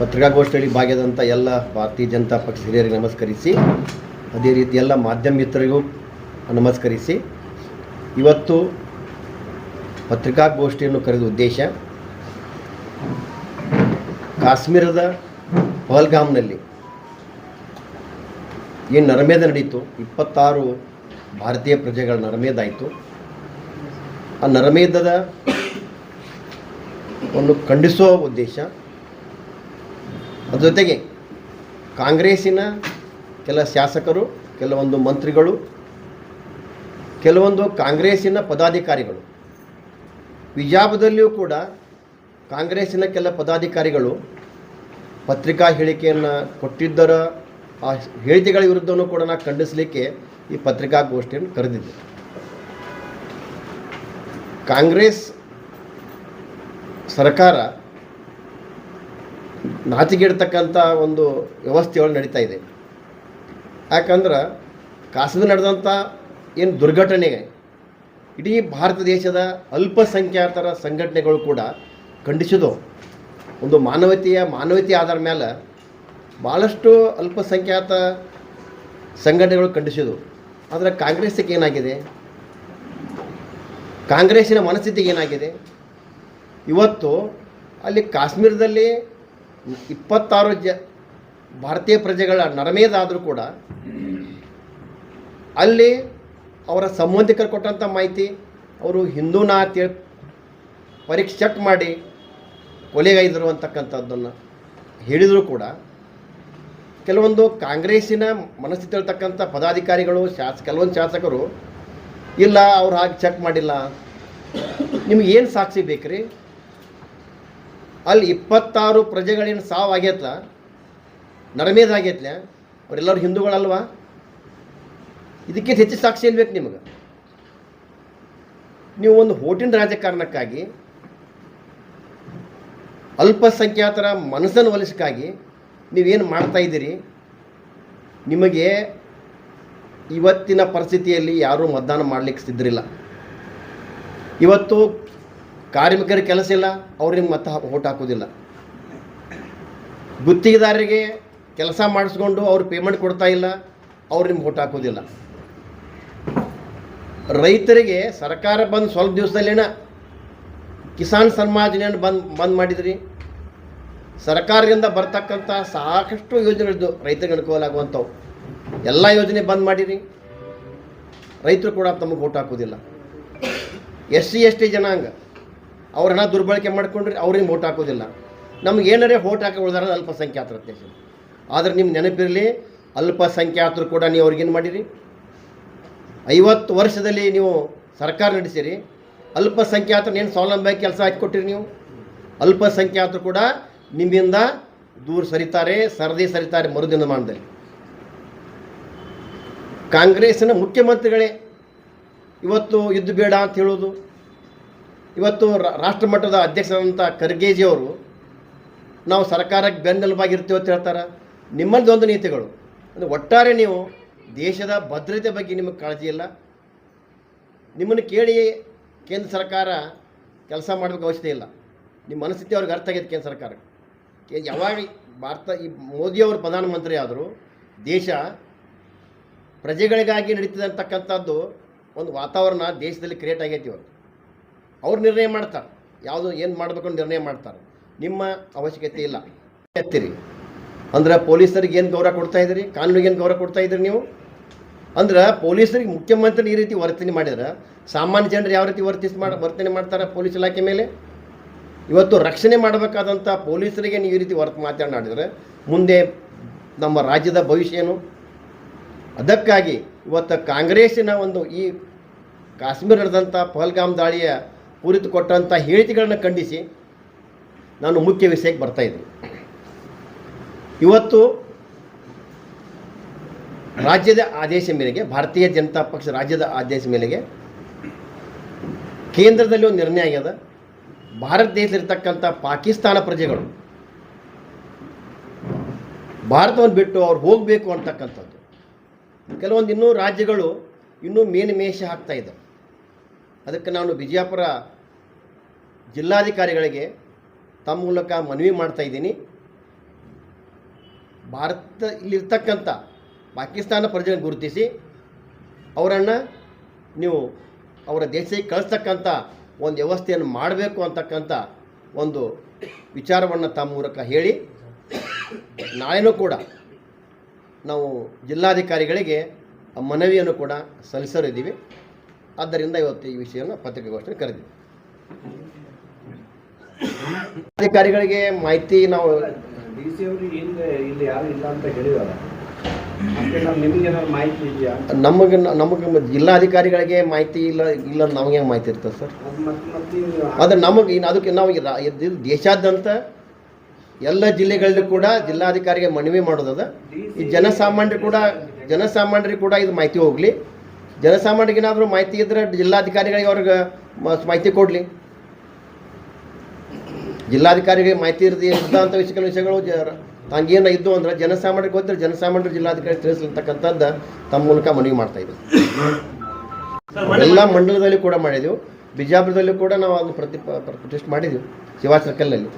ಪತ್ರಿಕಾಗೋಷ್ಠಿಯಲ್ಲಿ ಭಾಗಿಯಾದಂಥ ಎಲ್ಲ ಭಾರತೀಯ ಜನತಾ ಪಕ್ಷ ಹಿರಿಯರಿಗೆ ನಮಸ್ಕರಿಸಿ, ಅದೇ ರೀತಿ ಎಲ್ಲ ಮಾಧ್ಯಮ ಮಿತ್ರರಿಗೂ ನಮಸ್ಕರಿಸಿ. ಇವತ್ತು ಪತ್ರಿಕಾಗೋಷ್ಠಿಯನ್ನು ಕರೆದ ಉದ್ದೇಶ, ಕಾಶ್ಮೀರದ ಪಹಲ್ಗಾಮ್ನಲ್ಲಿ ಏನು ನರಮೇಧ ನಡೀತು. ಇಪ್ಪತ್ತಾರು ಭಾರತೀಯ ಪ್ರಜೆಗಳ ನರಮೇಧಾಯಿತು. ಆ ನರಮೇಧದ ಒಂದು ಖಂಡಿಸುವ ಉದ್ದೇಶ ಜೊತೆಗೆ ಕಾಂಗ್ರೆಸ್ಸಿನ ಕೆಲ ಶಾಸಕರು, ಕೆಲವೊಂದು ಮಂತ್ರಿಗಳು, ಕೆಲವೊಂದು ಕಾಂಗ್ರೆಸ್ಸಿನ ಪದಾಧಿಕಾರಿಗಳು. ವಿಜಾಪದಲ್ಲಿಯೂ ಕೂಡ ಕಾಂಗ್ರೆಸ್ಸಿನ ಕೆಲ ಪದಾಧಿಕಾರಿಗಳು ಪತ್ರಿಕಾ ಹೇಳಿಕೆಯನ್ನು ಕೊಟ್ಟಿದ್ದರ, ಆ ಹೇಳಿಕೆಗಳ ವಿರುದ್ಧವೂ ಕೂಡ ನಾವು ಖಂಡಿಸಲಿಕ್ಕೆ ಈ ಪತ್ರಿಕಾಗೋಷ್ಠಿಯನ್ನು ಕರೆದಿದ್ದೆ. ಕಾಂಗ್ರೆಸ್ ಸರ್ಕಾರ ನಾಚಿಗೆಡ್ತಕ್ಕಂಥ ಒಂದು ವ್ಯವಸ್ಥೆಯೊಳಗೆ ನಡೀತಾ ಇದೆ. ಯಾಕಂದ್ರೆ ಕಾಶ್ಮೀರ ನಡೆದಂಥ ಏನು ದುರ್ಘಟನೆ, ಇಡೀ ಭಾರತ ದೇಶದ ಅಲ್ಪಸಂಖ್ಯಾತರ ಸಂಘಟನೆಗಳು ಕೂಡ ಖಂಡಿಸಿದವು. ಒಂದು ಮಾನವತೆಯ ಮಾನವೀಯತೆ ಆಧಾರ ಮೇಲೆ ಭಾಳಷ್ಟು ಅಲ್ಪಸಂಖ್ಯಾತ ಸಂಘಟನೆಗಳು ಖಂಡಿಸಿದವು. ಆದರೆ ಕಾಂಗ್ರೆಸ್ಸಿಗೆ ಏನಾಗಿದೆ? ಕಾಂಗ್ರೆಸ್ಸಿನ ಮನಸ್ಥಿತಿಗೆ ಏನಾಗಿದೆ? ಇವತ್ತು ಅಲ್ಲಿ ಕಾಶ್ಮೀರದಲ್ಲಿ ಇಪ್ಪತ್ತಾರು ಜ ಭಾರತೀಯ ಪ್ರಜೆಗಳ ನರಮೇದಾದರೂ ಕೂಡ ಅಲ್ಲಿ ಅವರ ಸಂಬಂಧಿಕರು ಕೊಟ್ಟಂಥ ಮಾಹಿತಿ, ಅವರು ಹಿಂದೂನ ತಿಳ್ ಪರೀಕ್ಷೆ ಚೆಕ್ ಮಾಡಿ ಕೊಲೆಗೈದರು ಅಂತಕ್ಕಂಥದ್ದನ್ನು ಹೇಳಿದರೂ ಕೂಡ. ಕೆಲವೊಂದು ಕಾಂಗ್ರೆಸ್ಸಿನ ಮನಸ್ಥಿತಿ ಇರ್ತಕ್ಕಂಥ ಪದಾಧಿಕಾರಿಗಳು, ಶಾಸ, ಕೆಲವೊಂದು ಶಾಸಕರು, ಇಲ್ಲ, ಅವ್ರು ಹಾಗೆ ಚೆಕ್ ಮಾಡಿಲ್ಲ, ನಿಮ್ಗೆ ಏನು ಸಾಕ್ಷಿ ಬೇಕ್ರಿ? ಅಲ್ಲಿ ಇಪ್ಪತ್ತಾರು ಪ್ರಜೆಗಳೇನು ಸಾವು ಆಗೈತ್ಲ ನರಮೇಧ ಆಗೈತ್ಲ ಅವರೆಲ್ಲರೂ ಹಿಂದೂಗಳಲ್ವಾ? ಇದಕ್ಕಿಂತ ಹೆಚ್ಚು ಸಾಕ್ಷಿ ಏನು ಬೇಕು ನಿಮಗೆ? ನೀವು ಒಂದು ಹೋಟಿನ ರಾಜಕಾರಣಕ್ಕಾಗಿ, ಅಲ್ಪಸಂಖ್ಯಾತರ ಮನಸ್ಸನ್ನು ಒಲಿಸಕ್ಕಾಗಿ ನೀವೇನು ಮಾಡ್ತಾ ಇದ್ದೀರಿ? ನಿಮಗೆ ಇವತ್ತಿನ ಪರಿಸ್ಥಿತಿಯಲ್ಲಿ ಯಾರೂ ಮತದಾನ ಮಾಡಲಿಕ್ಕೆ ಸಿದ್ಧರಿಲ್ಲ. ಇವತ್ತು ಕಾರ್ಮಿಕರ ಕೆಲಸ ಇಲ್ಲ, ಅವ್ರಿಗೆ ಮತ್ತೆ ಓಟ್ ಹಾಕೋದಿಲ್ಲ ಗುತ್ತಿಗೆದಾರರಿಗೆ ಕೆಲಸ ಮಾಡಿಸ್ಕೊಂಡು ಅವ್ರು ಪೇಮೆಂಟ್ ಕೊಡ್ತಾ ಇಲ್ಲ, ಅವ್ರು ನಿಮ್ಗೆ ಓಟ್ ಹಾಕೋದಿಲ್ಲ ರೈತರಿಗೆ ಸರ್ಕಾರ ಬಂದು ಸ್ವಲ್ಪ ದಿವಸದಲ್ಲೇನ ಕಿಸಾನ್ ಸನ್ಮಾನ್ ಬಂದ್ ಬಂದ್ ಮಾಡಿದ್ರಿ. ಸರ್ಕಾರದಿಂದ ಬರ್ತಕ್ಕಂಥ ಸಾಕಷ್ಟು ಯೋಜನೆಗಳಿದ್ದು ರೈತರಿಗೆ ಅನುಕೂಲ ಆಗುವಂಥವು. ಎಲ್ಲ ಯೋಜನೆ ಬಂದ್ ಮಾಡಿರಿ. ರೈತರು ಕೂಡ ತಮಗೆ ಓಟ್ ಹಾಕೋದಿಲ್ಲ ಎಸ್ ಸಿ, ಎಸ್ ಟಿ ಜನಾಂಗ. ಅವ್ರ ಹಣ ದುರ್ಬಳಕೆ ಮಾಡ್ಕೊಂಡ್ರೆ ಅವ್ರಿಗೆ ಓಟ್ ಹಾಕೋದಿಲ್ಲ. ನಮ್ಗೆ ಏನಾರೇ ಓಟ್ ಹಾಕಿ ಅಲ್ಪಸಂಖ್ಯಾತರ ದೇಶ ಆದರೆ ನಿಮ್ಮ ನೆನಪಿರಲಿ, ಅಲ್ಪಸಂಖ್ಯಾತರು ಕೂಡ ನೀವು ಅವ್ರಿಗೇನು ಮಾಡಿರಿ? ಐವತ್ತು ವರ್ಷದಲ್ಲಿ ನೀವು ಸರ್ಕಾರ ನಡೆಸಿರಿ ಅಲ್ಪಸಂಖ್ಯಾತರು ಏನು ಸ್ವಾವಲಂಬಿ ಕೆಲಸ ಹಾಕಿಕೊಟ್ಟಿರಿ ನೀವು? ಅಲ್ಪಸಂಖ್ಯಾತರು ಕೂಡ ನಿಮ್ಮಿಂದ ದೂರ ಸರಿತಾರೆ, ಸರದಿ ಸರಿತಾರೆ ಮರುದಿನಮಾನದಲ್ಲಿ ಕಾಂಗ್ರೆಸ್ಸಿನ ಮುಖ್ಯಮಂತ್ರಿಗಳೇ, ಇವತ್ತು ಯುದ್ಧ ಬೇಡ ಅಂತ ಹೇಳೋದು ಇವತ್ತು ರಾಷ್ಟ್ರ ಮಟ್ಟದ ಅಧ್ಯಕ್ಷರಾದಂಥ ಖರ್ಗೆಜಿಯವರು ನಾವು ಸರ್ಕಾರಕ್ಕೆ ಬೆನ್ನೆಲುಬಾಗಿರ್ತೀವಿ ಅಂತ ಹೇಳ್ತಾರೆ. ನಿಮ್ಮಲ್ಲಿ ಒಂದು ನೀತಿಗಳು. ಅಂದರೆ ಒಟ್ಟಾರೆ ನೀವು ದೇಶದ ಭದ್ರತೆ ಬಗ್ಗೆ ನಿಮಗೆ ಕಾಳಜಿ ಇಲ್ಲ. ನಿಮ್ಮನ್ನು ಕೇಳಿ ಕೇಂದ್ರ ಸರ್ಕಾರ ಕೆಲಸ ಮಾಡಬೇಕು ಅವಶ್ಯಕತೆ ಇಲ್ಲ. ನಿಮ್ಮ ಮನಸ್ಥಿತಿ ಅವ್ರಿಗೆ ಅರ್ಥ ಆಗೈತೆ ಕೇಂದ್ರ ಸರ್ಕಾರ ಯಾವಾಗ ಭಾರತ, ಈ ಮೋದಿಯವರು ಪ್ರಧಾನಮಂತ್ರಿ ಆದರೂ ದೇಶ ಪ್ರಜೆಗಳಿಗಾಗಿ ನಡೀತದೆ ಅಂತಕ್ಕಂಥದ್ದು ಒಂದು ವಾತಾವರಣ ದೇಶದಲ್ಲಿ ಕ್ರಿಯೇಟ್ ಆಗೈತಿ ಇವತ್ತು. ಅವ್ರು ನಿರ್ಣಯ ಮಾಡ್ತಾರೆ. ಯಾವುದು ಏನು ಮಾಡಬೇಕು ನಿರ್ಣಯ ಮಾಡ್ತಾರೆ. ನಿಮ್ಮ ಅವಶ್ಯಕತೆ ಇಲ್ಲ. ಎತ್ತಿರಿ. ಅಂದ್ರೆ ಪೊಲೀಸರಿಗೆ ಏನು ಗೌರವ ಕೊಡ್ತಾ ಇದ್ದೀರಿ? ಕಾನೂನಿಗೆ ಏನು ಗೌರವ ಕೊಡ್ತಾ ಇದ್ದೀರಿ ನೀವು? ಅಂದ್ರೆ ಪೊಲೀಸರಿಗೆ ಮುಖ್ಯಮಂತ್ರಿ ಈ ರೀತಿ ವರ್ತನೆ ಮಾಡಿದ್ರೆ ಸಾಮಾನ್ಯ ಜನರು ಯಾವ ರೀತಿ ವರ್ತಿಸ್ ಮಾಡಿ, ವರ್ತನೆ ಮಾಡ್ತಾರೆ ಪೊಲೀಸ್ ಇಲಾಖೆ ಮೇಲೆ? ಇವತ್ತು ರಕ್ಷಣೆ ಮಾಡಬೇಕಾದಂಥ ಪೊಲೀಸರಿಗೆ ನೀವು ಈ ರೀತಿ ವರ್ತ ಮಾತನಾಡಿದರೆ ಮುಂದೆ ನಮ್ಮ ರಾಜ್ಯದ ಭವಿಷ್ಯ ಏನು? ಅದಕ್ಕಾಗಿ ಇವತ್ತು ಕಾಂಗ್ರೆಸ್ಸಿನ ಒಂದು ಈ ಕಾಶ್ಮೀರ ನಡೆದಂಥ ಪಹಲ್ಗಾಮ್ ದಾಳಿಯ ಕುರಿತು ಕೊಟ್ಟಂಥ ಹೇಳಿಕೆಗಳನ್ನು ಖಂಡಿಸಿ ನಾನು ಮುಖ್ಯ ವಿಷಯಕ್ಕೆ ಬರ್ತಾ ಇದ್ದೀನಿ. ಇವತ್ತು ರಾಜ್ಯದ ಆದೇಶ ಮೇರೆಗೆ, ಭಾರತೀಯ ಜನತಾ ಪಕ್ಷ ರಾಜ್ಯದ ಆದೇಶ ಮೇರೆಗೆ ಕೇಂದ್ರದಲ್ಲಿ ಒಂದು ನಿರ್ಣಯ ಆಗ್ಯದ. ಭಾರತ ದೇಶದಲ್ಲಿರ್ತಕ್ಕಂಥ ಪಾಕಿಸ್ತಾನ ಪ್ರಜೆಗಳು ಭಾರತವನ್ನು ಬಿಟ್ಟು ಅವ್ರು ಹೋಗಬೇಕು ಅಂತಕ್ಕಂಥದ್ದು. ಕೆಲವೊಂದು ಇನ್ನೂ ರಾಜ್ಯಗಳು ಇನ್ನೂ ಮೇನ್ ಮೇಷ ಹಾಕ್ತಾ ಇದ್ದಾವೆ. ಅದಕ್ಕೆ ನಾನು ಬಿಜಾಪುರ ಜಿಲ್ಲಾಧಿಕಾರಿಗಳಿಗೆ ತಮ್ಮ ಮೂಲಕ ಮನವಿ ಮಾಡ್ತಾ ಇದ್ದೀನಿ. ಭಾರತ ಇಲ್ಲಿರ್ತಕ್ಕಂಥ ಪಾಕಿಸ್ತಾನ ಪ್ರಜೆಗಳನ್ನು ಗುರುತಿಸಿ, ಅವರನ್ನು ನೀವು ಅವರ ದೇಶಕ್ಕೆ ಕಳಿಸ್ತಕ್ಕಂಥ ಒಂದು ವ್ಯವಸ್ಥೆಯನ್ನು ಮಾಡಬೇಕು ಅಂತಕ್ಕಂಥ ಒಂದು ವಿಚಾರವನ್ನು ತಮ್ಮ ಮೂಲಕ ಹೇಳಿ, ನಾಳೆನೂ ಕೂಡ ನಾವು ಜಿಲ್ಲಾಧಿಕಾರಿಗಳಿಗೆ ಮನವಿಯನ್ನು ಕೂಡ ಸಲ್ಲಿಸಲಿದ್ದೀವಿ ಆದ್ದರಿಂದ ಇವತ್ತು ಈ ವಿಷಯವನ್ನು ಪತ್ರಿಕಾಗೋಷ್ಠಿ ಕರೆದಿ ಅಧಿಕಾರಿಗಳಿಗೆ ಮಾಹಿತಿ ನಾವು ನಮಗೆ ನಿಮ್ಗೆ ಜಿಲ್ಲಾಧಿಕಾರಿಗಳಿಗೆ ಮಾಹಿತಿ ಇಲ್ಲ ಇಲ್ಲ ನಮಗೆ ಮಾಹಿತಿ ಇರ್ತದೆ ಸರ್? ಅದು ನಮಗೆ ಇನ್ನು ಅದಕ್ಕೆ ನಾವು ದೇಶಾದ್ಯಂತ ಎಲ್ಲ ಜಿಲ್ಲೆಗಳಲ್ಲೂ ಕೂಡ ಜಿಲ್ಲಾಧಿಕಾರಿಗೆ ಮನವಿ ಮಾಡೋದದ. ಈ ಜನಸಾಮಾನ್ಯರು ಕೂಡ ಜನಸಾಮಾನ್ಯರಿಗೆ ಕೂಡ ಇದು ಮಾಹಿತಿ ಹೋಗಲಿ. ಜನಸಾಮಾನ್ಯರಿಗೆ ಏನಾದರೂ ಮಾಹಿತಿ ಇದ್ದರೆ ಜಿಲ್ಲಾಧಿಕಾರಿಗಳಿಗೆ ಅವ್ರಿಗೆ ಮಾಹಿತಿ ಕೊಡಲಿ. ಜಿಲ್ಲಾಧಿಕಾರಿಗಳಿಗೆ ಮಾಹಿತಿ ಇರ್ದು ಇದ್ದಂಥ ವಿಷಯಗಳ ವಿಷಯಗಳು ಜ ಇದ್ದು ಅಂದ್ರೆ ಜನಸಾಮಾನ್ಯರಿಗೆ ಗೊತ್ತಿರ ಜನಸಾಮಾನ್ಯರು ಜಿಲ್ಲಾಧಿಕಾರಿ ತಿಳಿಸಲ್ತಕ್ಕಂಥದ್ದು ತಮ್ಮ ಮೂಲಕ ಮನವಿ ಮಾಡ್ತಾ ಇದ್ದೀವಿ ಎಲ್ಲ ಮಂಡಲದಲ್ಲಿ ಕೂಡ ಮಾಡಿದೆವು. ಬಿಜಾಪುರದಲ್ಲೂ ಕೂಡ ನಾವು ಅದನ್ನು ಪ್ರತಿ ಪ್ರತಿಷ್ಠೆ ಮಾಡಿದ್ದೀವಿ ಶಿವಾ ಸರ್ಕಲ್ನಲ್ಲಿ